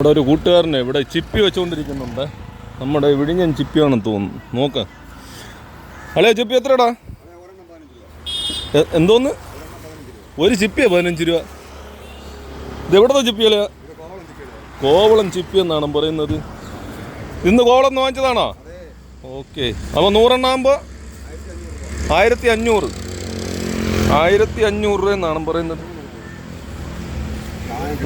ഇവിടെ ഒരു കൂട്ടുകാരനെ ഇവിടെ ചിപ്പി വെച്ചുകൊണ്ടിരിക്കുന്നുണ്ട്. നമ്മുടെ വിഴിഞ്ഞൻ ചിപ്പിയാണെന്ന് തോന്നുന്നു. നോക്ക്. അളേ ചിപ്പി എത്രടാ? എന്തോന്ന്? ഒരു ചിപ്പിയാ പതിനഞ്ച് രൂപ. ഇത് എവിടത്തെ ചിപ്പിയല്ലേ കോവളം ചിപ്പി എന്നാണ് പറയുന്നത്. ഇന്ന് കോവളം എന്ന് വാങ്ങിച്ചതാണോ? ഓക്കെ. അപ്പോൾ നൂറെണ്ണാകുമ്പോൾ ആയിരത്തി അഞ്ഞൂറ്. ആയിരത്തി അഞ്ഞൂറ് രൂപ എന്നാണ് പറയുന്നത്.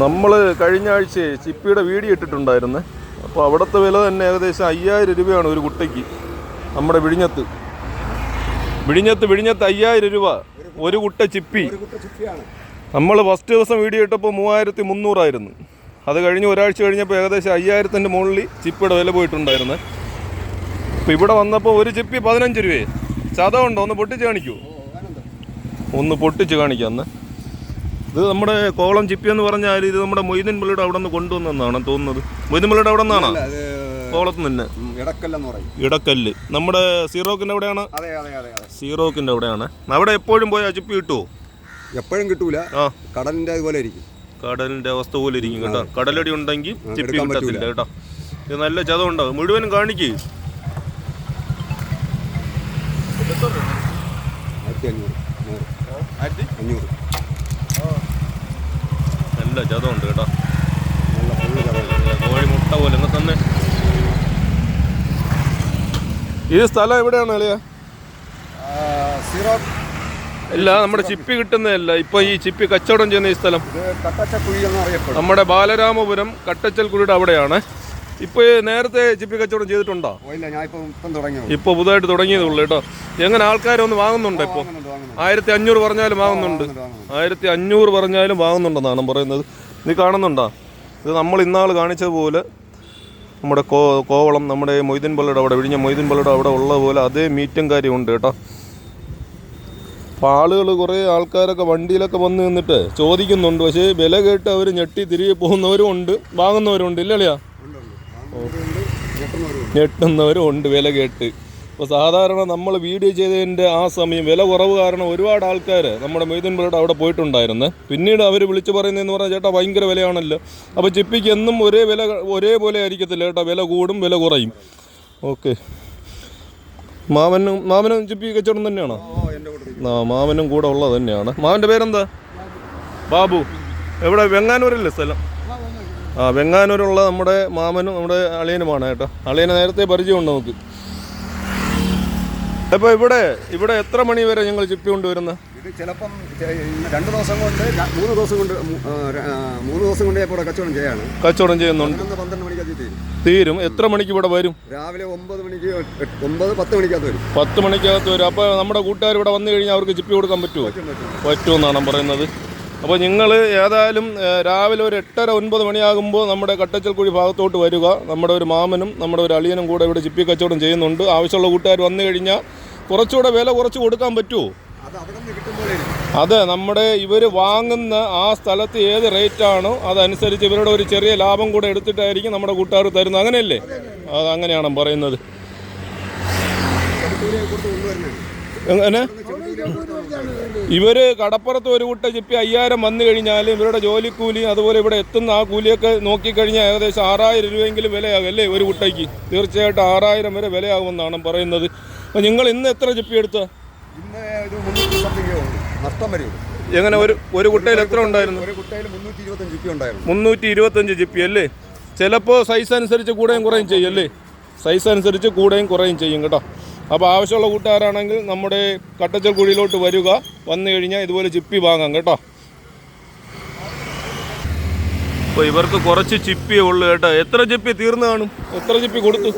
നമ്മൾ കഴിഞ്ഞ ആഴ്ച ചിപ്പിയുടെ വീഡിയോ ഇട്ടിട്ടുണ്ടായിരുന്നു. അപ്പോൾ അവിടുത്തെ വില തന്നെ ഏകദേശം അയ്യായിരം രൂപയാണ് ഒരു കുട്ടയ്ക്ക് നമ്മുടെ വിഴിഞ്ഞത്ത്. വിഴിഞ്ഞത്ത് വിഴിഞ്ഞത്ത് അയ്യായിരം രൂപ ഒരു കുട്ട ചിപ്പി. നമ്മൾ ഫസ്റ്റ് ദിവസം വീഡിയോ ഇട്ടപ്പോൾ മൂവായിരത്തി മുന്നൂറായിരുന്നു. അത് കഴിഞ്ഞ് ഒരാഴ്ച കഴിഞ്ഞപ്പോൾ ഏകദേശം അയ്യായിരത്തിന്റെ മുകളിൽ ചിപ്പിയുടെ വില പോയിട്ടുണ്ടായിരുന്നു. അപ്പോൾ ഇവിടെ വന്നപ്പോൾ ഒരു ചിപ്പി പതിനഞ്ച് രൂപയെ ചതമുണ്ടോ ഒന്ന് പൊട്ടിച്ച് കാണിക്കൂ. ഒന്ന് പൊട്ടിച്ച് കാണിക്കാം അന്ന്. ഇത് നമ്മുടെ കോളം ചിപ്പി എന്ന് പറഞ്ഞാൽ ഇത് നമ്മുടെ മൊയ്തീൻ പള്ളിയുടെ അവിടെ നിന്ന് കൊണ്ടുവന്നെന്നാണ് തോന്നുന്നത്. മൊയ്തീൻ പള്ളിയുടെ അവിടെ നിന്നാണ്? കോളത്ത് നിന്ന്. ഇടക്കല്ല് നമ്മുടെ സീറോക്കിന്റെ അവിടെയാണ്? സീറോക്കിന്റെ അവിടെയാണ്. അവിടെ എപ്പോഴും പോയാ ചിപ്പി കിട്ടുമോ എപ്പോഴും കിട്ടൂല. കടലിന്റെ അതുപോലെ ഇരിക്കും. കടലിന്റെ അവസ്ഥ പോലെ ഇരിക്കും കേട്ടോ. കടലടി ഉണ്ടെങ്കിൽ ചിപ്പി കിട്ടത്തില്ല കേട്ടോ. ഇത് നല്ല ചതം ഉണ്ടാവും മുഴുവനും കാണിക്ക്. ആയിരത്തി അഞ്ഞൂറ്. അഞ്ഞൂറ്. നല്ല ചതം കേട്ടോ. കോഴി മുട്ട പോലെ തന്നെ. ഈ സ്ഥലം എവിടെയാണ് അളിയ? സീറോ ഇല്ല നമ്മുടെ ചിപ്പി കിട്ടുന്നതല്ല. ഇപ്പൊ ഈ ചിപ്പി കച്ചവടം ചെയ്യുന്ന ഈ സ്ഥലം. ഇത് എന്ന് അറിയപ്പെടും നമ്മുടെ ബാലരാമപുരം കട്ടച്ചൽക്കുടിയുടെ അവിടെയാണ്. ഇപ്പൊ ഈ നേരത്തെ ചിപ്പി കച്ചവടം ചെയ്തിട്ടുണ്ടോ? ഇല്ല ഞാൻ ഇപ്പം തുടങ്ങി ഇപ്പോൾ ഇപ്പൊ പുതുതായിട്ട് തുടങ്ങിയതേ ഉള്ളൂ കേട്ടോ. എങ്ങനെ ആൾക്കാരൊന്ന് വാങ്ങുന്നുണ്ട് ഇപ്പോൾ ആയിരത്തി അഞ്ഞൂറ് പറഞ്ഞാലും വാങ്ങുന്നുണ്ട്. ആയിരത്തി അഞ്ഞൂറ് പറഞ്ഞാലും വാങ്ങുന്നുണ്ടെന്നാണ് പറയുന്നത്. നീ കാണുന്നുണ്ടോ? ഇത് നമ്മൾ ഇന്നാൾ കാണിച്ചതുപോലെ നമ്മുടെ കോ കോവളം നമ്മുടെ മൊയ്തീൻ പള്ളിയുടെ അവിടെ വിഴിഞ്ഞ മൊയ്തീൻ പള്ളിയുടെ അവിടെ ഉള്ള പോലെ അതേ മീറ്റും കാര്യമുണ്ട് കേട്ടോ. അപ്പോൾ ആളുകൾ കുറേ ആൾക്കാരൊക്കെ വണ്ടിയിലൊക്കെ വന്ന് നിന്നിട്ട് ചോദിക്കുന്നുണ്ട്. പക്ഷേ വില കേട്ട് അവർ ഞെട്ടി തിരികെ പോകുന്നവരും ഉണ്ട് വാങ്ങുന്നവരും ഉണ്ട്. ഇല്ലല്ലയാ ഉണ്ട്, ഉണ്ട്. വാങ്ങുന്നവരുണ്ട്, ഞെട്ടുന്നവരുണ്ട്. ഞെട്ടുന്നവരും ഉണ്ട് വില കേട്ട്. ഇപ്പോൾ സാധാരണ നമ്മൾ വീഡിയോ ചെയ്തതിന്റെ ആ സമയം വില കുറവ് കാരണം ഒരുപാട് ആൾക്കാർ നമ്മുടെ മൊയ്തീൻ അവിടെ പോയിട്ടുണ്ടായിരുന്നു. പിന്നീട് അവർ വിളിച്ചു പറയുന്നതെന്ന് പറഞ്ഞാൽ ചേട്ടാ ഭയങ്കര വിലയാണല്ലോ. അപ്പോൾ ചിപ്പിക്ക് എന്നും ഒരേ വില ഒരേപോലെ ആയിരിക്കത്തില്ല ചേട്ടാ വില കൂടും വില കുറയും. ഓക്കെ. മാമനും മാമനും ചിപ്പി കച്ചവടം തന്നെയാണോ? ആ മാമനും കൂടെ ഉള്ളത് തന്നെയാണ്. മാമന്റെ പേരെന്താ? ബാബു. എവിടെ? വെങ്ങാനൂരല്ലേ സ്ഥലം? വെങ്ങാനൂരുള്ള നമ്മുടെ മാമനും നമ്മുടെ അളിയനുമാണ് കേട്ടോ. അളിയനെ നേരത്തെ പരിചയമുണ്ട് നമുക്ക്. അപ്പോൾ ഇവിടെ ഇവിടെ എത്ര മണി വരെ ഞങ്ങൾ ചിപ്പി കൊണ്ടുവരുന്നത് ഇത് ചിലപ്പം രണ്ട് ദിവസം കൊണ്ട് മൂന്ന് ദിവസം കൊണ്ട് മൂന്ന് ദിവസം കൊണ്ട് ഇവിടെ കച്ചവടം ചെയ്യാണ്. കച്ചവടം ചെയ്യുന്നുണ്ട്. പന്ത്രണ്ട് തീരും. തീരും. എത്ര മണിക്ക് ഇവിടെ വരും? രാവിലെ ഒമ്പത് മണിക്ക് ഒമ്പത് പത്ത് മണിക്കകത്ത് വരും. പത്ത് മണിക്കകത്ത് വരും. അപ്പോൾ നമ്മുടെ കൂട്ടുകാർ ഇവിടെ വന്നു കഴിഞ്ഞാൽ അവർക്ക് ചിപ്പി കൊടുക്കാൻ പറ്റുമോ പറ്റും പറ്റും. പറ്റുമെന്നാണ് പറയുന്നത്. അപ്പോൾ നിങ്ങൾ ഏതായാലും രാവിലെ ഒരു എട്ടര ഒൻപത് മണിയാകുമ്പോൾ നമ്മുടെ കട്ടച്ചൽക്കുഴി ഭാഗത്തോട്ട് വരിക. നമ്മുടെ ഒരു മാമനും നമ്മുടെ ഒരു അളിയനും കൂടെ ഇവിടെ ചിപ്പി കച്ചവടം ചെയ്യുന്നുണ്ട്. ആവശ്യമുള്ള കൂട്ടുകാർ വന്നു കഴിഞ്ഞാൽ കുറച്ചുകൂടെ വില കുറച്ച് കൊടുക്കാൻ പറ്റുമോ? അത് നമ്മുടെ ഇവർ വാങ്ങുന്ന ആ സ്ഥലത്ത് ഏത് റേറ്റാണോ അതനുസരിച്ച് ഇവരുടെ ഒരു ചെറിയ ലാഭം കൂടെ എടുത്തിട്ടായിരിക്കും നമ്മുടെ കൂട്ടുകാർ തരുന്നത്. അങ്ങനെയല്ലേ? അത് അങ്ങനെയാണ് പറയുന്നത്. എങ്ങനെ? ഇവർ കടപ്പുറത്ത് ഒരു കുട്ട ചിപ്പി അയ്യായിരം വന്നു കഴിഞ്ഞാൽ ഇവരുടെ ജോലിക്കൂലി അതുപോലെ ഇവിടെ എത്തുന്ന ആ കൂലിയൊക്കെ നോക്കിക്കഴിഞ്ഞാൽ ഏകദേശം ആറായിരം രൂപയെങ്കിലും വിലയാകും അല്ലേ ഒരു കുട്ടയ്ക്ക്? തീർച്ചയായിട്ടും ആറായിരം വരെ വിലയാകുമെന്നാണ് പറയുന്നത്. അപ്പോൾ നിങ്ങൾ ഇന്ന് എത്ര ചിപ്പി എടുത്ത? എങ്ങനെ ഒരു ഒരു കുട്ടയിൽ എത്ര മുന്നൂറ്റി ഇരുപത്തഞ്ച് ഉണ്ടായിരുന്നു. മുന്നൂറ്റി ഇരുപത്തഞ്ച് ചിപ്പി അല്ലേ? ചിലപ്പോൾ സൈസ് അനുസരിച്ച് കൂടെയും കുറയും ചെയ്യും അല്ലേ? സൈസ് അനുസരിച്ച് കൂടെയും കുറയും ചെയ്യും കേട്ടോ. അപ്പോൾ ആവശ്യമുള്ള കൂട്ടുകാരാണെങ്കിൽ നമ്മുടെ കട്ടച്ചൽ കുഴിയിലോട്ട് വരിക. വന്നു കഴിഞ്ഞാൽ ഇതുപോലെ ചിപ്പി വാങ്ങാം കേട്ടോ. അപ്പോൾ ഇവർക്ക് കുറച്ച് ചിപ്പിയേ ഉള്ളൂ കേട്ടോ. എത്ര ചിപ്പി തീർന്നു കാണും? എത്ര ചിപ്പി കൊടുത്തു?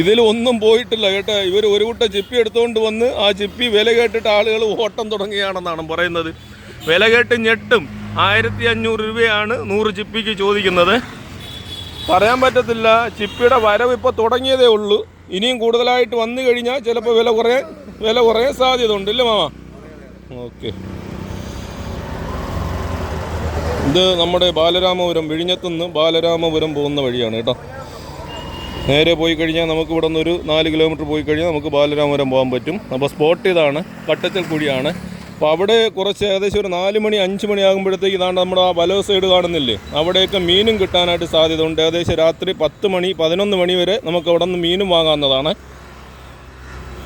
ഇതിൽ ഒന്നും പോയിട്ടില്ല കേട്ടോ. ഇവർ ഒരു കൂട്ട ചിപ്പി എടുത്തുകൊണ്ട് വന്ന് ആ ചിപ്പി വില കേട്ടിട്ട് ആളുകൾ ഓട്ടം തുടങ്ങുകയാണെന്നാണ് പറയുന്നത്. വില കേട്ട് ഞെട്ടും. ആയിരത്തി അഞ്ഞൂറ് രൂപയാണ് നൂറ് ചിപ്പിക്ക് ചോദിക്കുന്നത്. പറയാൻ പറ്റത്തില്ല. ചിപ്പിയുടെ വരവ് ഇപ്പോൾ തുടങ്ങിയതേ ഉള്ളൂ. ഇനിയും കൂടുതലായിട്ട് വന്നു കഴിഞ്ഞാൽ ചിലപ്പോൾ വില കുറയാൻ വില കുറയാൻ സാധ്യത ഉണ്ട് ഇല്ലേ മാമ? ഓക്കെ. ഇത് നമ്മുടെ ബാലരാമപുരം വിഴിഞ്ഞത്തുനിന്ന് ബാലരാമപുരം പോകുന്ന വഴിയാണ് കേട്ടോ. നേരെ പോയി കഴിഞ്ഞാൽ നമുക്ക് ഇവിടെ ഒരു നാല് കിലോമീറ്റർ പോയി കഴിഞ്ഞാൽ നമുക്ക് ബാലരാമപുരം പോകാൻ പറ്റും. അപ്പോൾ സ്പോട്ട് ഇതാണ് കട്ടച്ചൽ കുഴിയാണ്. അപ്പോൾ അവിടെ കുറച്ച് ഏകദേശം ഒരു നാല് മണി അഞ്ച് മണി ആകുമ്പോഴത്തേക്ക് ഇതാണ്ട് നമ്മുടെ ആ വലോ സൈഡ് കാണുന്നില്ലേ? അവിടെയൊക്കെ മീനും കിട്ടാനായിട്ട് സാധ്യത ഉണ്ട്. ഏകദേശം രാത്രി പത്ത് മണി പതിനൊന്ന് മണി വരെ നമുക്ക് അവിടെ നിന്ന് മീനും വാങ്ങാവുന്നതാണ്.